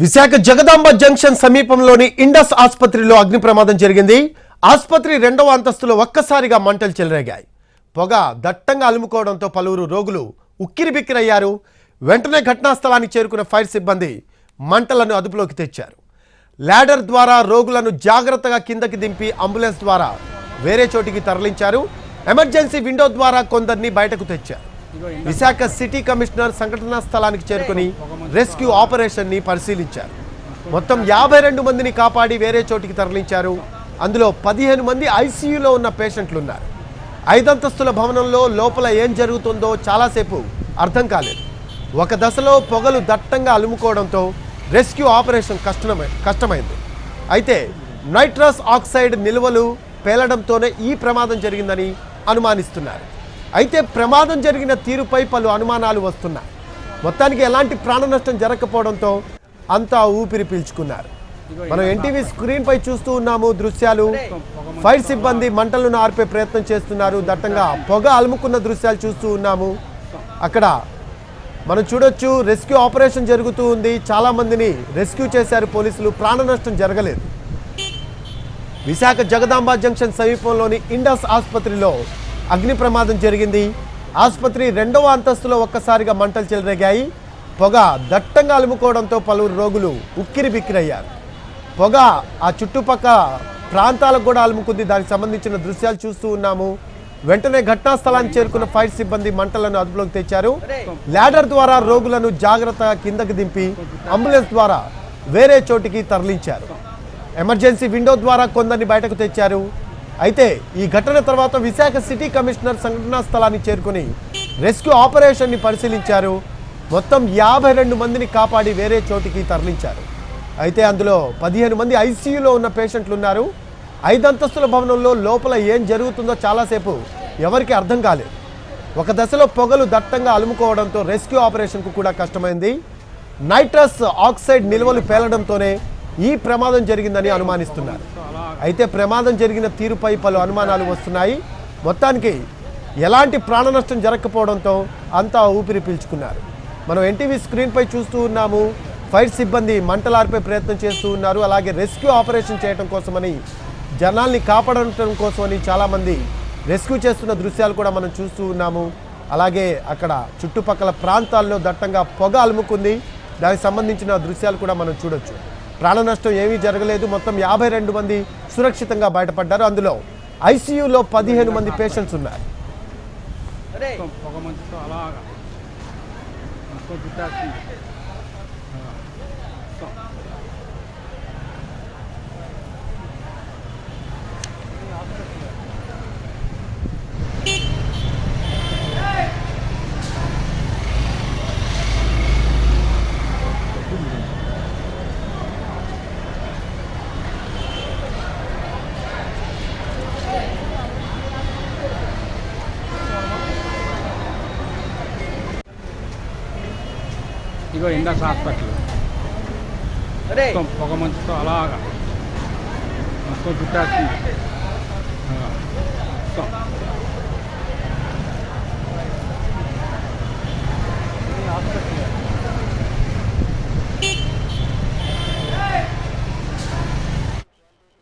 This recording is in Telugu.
విశాఖ జగదాంబ జంక్షన్ సమీపంలోని ఇండస్ ఆసుపత్రిలో అగ్ని ప్రమాదం జరిగింది. ఆసుపత్రి రెండవ అంతస్తులో ఒక్కసారిగా మంటలు చెలరేగాయి. పొగ దట్టంగా అలుముకోవడంతో పలువురు రోగులు ఉక్కిరిబిక్కిరయ్యారు వెంటనే ఘటనా స్థలానికి చేరుకున్న ఫైర్ సిబ్బంది మంటలను అదుపులోకి తెచ్చారు. ల్యాడర్ ద్వారా రోగులను జాగ్రత్తగా కిందకి దింపి అంబులెన్స్ ద్వారా వేరే చోటికి తరలించారు. ఎమర్జెన్సీ విండో ద్వారా కొందరిని బయటకు తెచ్చారు. విశాఖ సిటీ కమిషనర్ సంఘటనా స్థలానికి చేరుకుని రెస్క్యూ ఆపరేషన్ని పరిశీలించారు. మొత్తం యాభై రెండు మందిని కాపాడి వేరే చోటికి తరలించారు. అందులో పదిహేను మంది ఐసీయూలో ఉన్న పేషెంట్లు ఉన్నారు ఐదంతస్తుల భవనంలో లోపల ఏం జరుగుతుందో చాలాసేపు అర్థం కాలేదు. ఒక దశలో పొగలు దట్టంగా అలుముకోవడంతో రెస్క్యూ ఆపరేషన్ కష్టమై కష్టమైంది. అయితే నైట్రస్ ఆక్సైడ్ నిల్వలు పేలడంతోనే ఈ ప్రమాదం జరిగిందని అనుమానిస్తున్నారు. అయితే ప్రమాదం జరిగిన తీరుపై పలు అనుమానాలు వస్తున్నాయి. మొత్తానికి ఎలాంటి ప్రాణ నష్టం జరగకపోవడంతో అంతా ఊపిరి పీల్చుకున్నారు. మనం ఎన్టీవీ స్క్రీన్ పై చూస్తూ ఉన్నాము దృశ్యాలు. ఫైర్ సిబ్బంది మంటలను ఆర్పే ప్రయత్నం చేస్తున్నారు. దట్టంగా పొగ అలుముకున్న దృశ్యాలు చూస్తూ ఉన్నాము. అక్కడ మనం చూడొచ్చు రెస్క్యూ ఆపరేషన్ జరుగుతూ ఉంది. చాలా మందిని రెస్క్యూ చేశారు పోలీసులు. ప్రాణ నష్టం జరగలేదు. విశాఖ జగదాంబ జంక్షన్ సమీపంలోని ఇండస్ ఆసుపత్రిలో అగ్ని ప్రమాదం జరిగింది. ఆసుపత్రి రెండవ అంతస్తులో ఒక్కసారిగా మంటలు చెలరేగాయి. పొగ దట్టంగా అలుముకోవడంతో పలువురు రోగులు ఉక్కిరి బిక్కిరయ్యారు. పొగ ఆ చుట్టుపక్క ప్రాంతాలకు కూడా అలుముకుంది. దానికి సంబంధించిన దృశ్యాలు చూస్తూ ఉన్నాము. వెంటనే ఘటనా స్థలానికి చేరుకున్న ఫైర్ సిబ్బంది మంటలను అదుపులోకి తెచ్చారు. ల్యాడర్ ద్వారా రోగులను జాగ్రత్తగా కిందకి దింపి అంబులెన్స్ ద్వారా వేరే చోటికి తరలించారు. ఎమర్జెన్సీ విండో ద్వారా కొందరిని బయటకు తెచ్చారు. అయితే ఈ ఘటన తర్వాత విశాఖ సిటీ కమిషనర్ సంఘటనా స్థలాన్ని చేరుకుని రెస్క్యూ ఆపరేషన్ని పరిశీలించారు. మొత్తం యాభై రెండు మందిని కాపాడి వేరే చోటికి తరలించారు. అయితే అందులో పదిహేను మంది ఐసీయూలో ఉన్న పేషెంట్లు ఉన్నారు. ఐదంతస్తుల భవనంలో లోపల ఏం జరుగుతుందో చాలాసేపు ఎవరికి అర్థం కాలేదు. ఒక దశలో పొగలు దట్టంగా అలుముకోవడంతో రెస్క్యూ ఆపరేషన్కు కూడా కష్టమైంది. నైట్రస్ ఆక్సైడ్ నిల్వలు పేలడంతోనే ఈ ప్రమాదం జరిగిందని అనుమానిస్తున్నారు. అయితే ప్రమాదం జరిగిన తీరుపై పలు అనుమానాలు వస్తున్నాయి. మొత్తానికి ఎలాంటి ప్రాణ నష్టం జరగకపోవడంతో అంతా ఊపిరి పీల్చుకున్నారు. మనం ఎన్టీవీ స్క్రీన్పై చూస్తూ ఉన్నాము. ఫైర్ సిబ్బంది మంటలార్పే ప్రయత్నం చేస్తూ ఉన్నారు. అలాగే రెస్క్యూ ఆపరేషన్ చేయడం కోసమని జనాల్ని కాపాడటం కోసమని చాలామంది రెస్క్యూ చేస్తున్న దృశ్యాలు కూడా మనం చూస్తూ ఉన్నాము. అలాగే అక్కడ చుట్టుపక్కల ప్రాంతాల్లో దట్టంగా పొగ అలుముకుంది. దానికి సంబంధించిన దృశ్యాలు కూడా మనం చూడొచ్చు. ప్రాణ నష్టం ఏమీ జరగలేదు. మొత్తం యాభై రెండు మంది సురక్షితంగా బయటపడ్డారు. అందులో ఐసీయూలో పదిహేను మంది పేషెంట్స్ ఉన్నారు. అలాగా ఇగో ఇండస్ హాస్పిటల్. మొత్తం పొగ మంచుతో అలాగా. మొత్తం చుట్టేస్తుంది. మొత్తం.